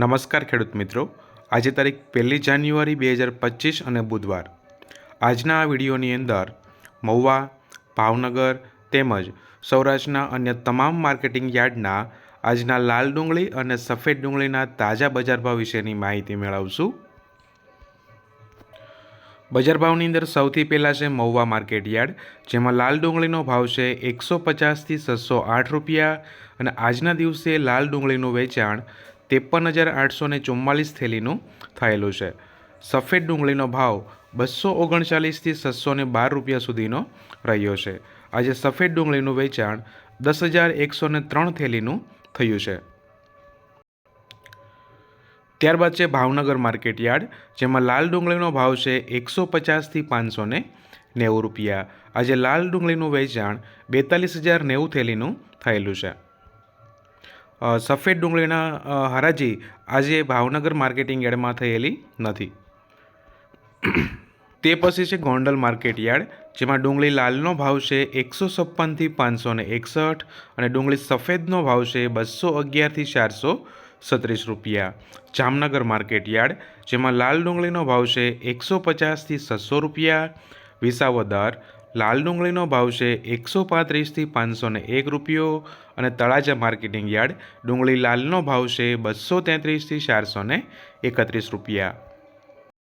નમસ્કાર ખેડૂત મિત્રો. આજે તારીખ પહેલી જાન્યુઆરી બે હજાર પચીસ અને બુધવાર. આજના આ વિડીયોની અંદર મહુવા, ભાવનગર તેમજ સૌરાષ્ટ્રના અન્ય તમામ માર્કેટિંગ યાર્ડના આજના લાલ ડુંગળી અને સફેદ ડુંગળીના તાજા બજાર ભાવ વિશેની માહિતી મેળવશું. બજાર ભાવની અંદર સૌથી પહેલાં છે મહુવા માર્કેટ યાર્ડ, જેમાં લાલ ડુંગળીનો ભાવ છે એકસો પચાસથી છસો આઠ રૂપિયા અને આજના દિવસે લાલ ડુંગળીનું વેચાણ ત્રેપન હજાર આઠસો ને ચુમ્માલીસ થેલીનું થયેલું છે. સફેદ ડુંગળીનો ભાવ બસો ઓગણચાલીસથી છસો ને બાર રૂપિયા સુધીનો રહ્યો છે. આજે સફેદ ડુંગળીનું વેચાણ દસ હજાર એકસો ને ત્રણ થેલીનું થયું છે. ત્યારબાદ છે ભાવનગર માર્કેટ યાર્ડ જેમાં લાલ ડુંગળીનો ભાવ છે એકસો પચાસથી પાંચસો ને નેવું રૂપિયા. આજે લાલ ડુંગળીનું વેચાણ બેતાલીસ હજાર નેવું થેલીનું થયેલું છે. સફેદ ડુંગળીના હરાજી આજે ભાવનગર માર્કેટિંગ યાર્ડમાં થયેલી નથી. તે પછી છે ગોંડલ માર્કેટ યાર્ડ, જેમાં ડુંગળી લાલનો ભાવ છે એકસો છપ્પનથી પાંચસો ને એકસઠ અને ડુંગળી સફેદનો ભાવ છે બસો અગિયારથી ચારસો સત્રીસ રૂપિયા. જામનગર માર્કેટ યાર્ડ, જેમાં લાલ ડુંગળીનો ભાવ છે એકસો પચાસથી છસો રૂપિયા. વિસાવદર લાલ ડુંગળીનો ભાવ છે એકસો પાંત્રીસથી પાંચસો ને એક રૂપિયો અને તળાજા માર્કેટિંગ યાર્ડ ડુંગળી લાલનો ભાવ છે બસો તેત્રીસથી ચારસો એકત્રીસ રૂપિયા.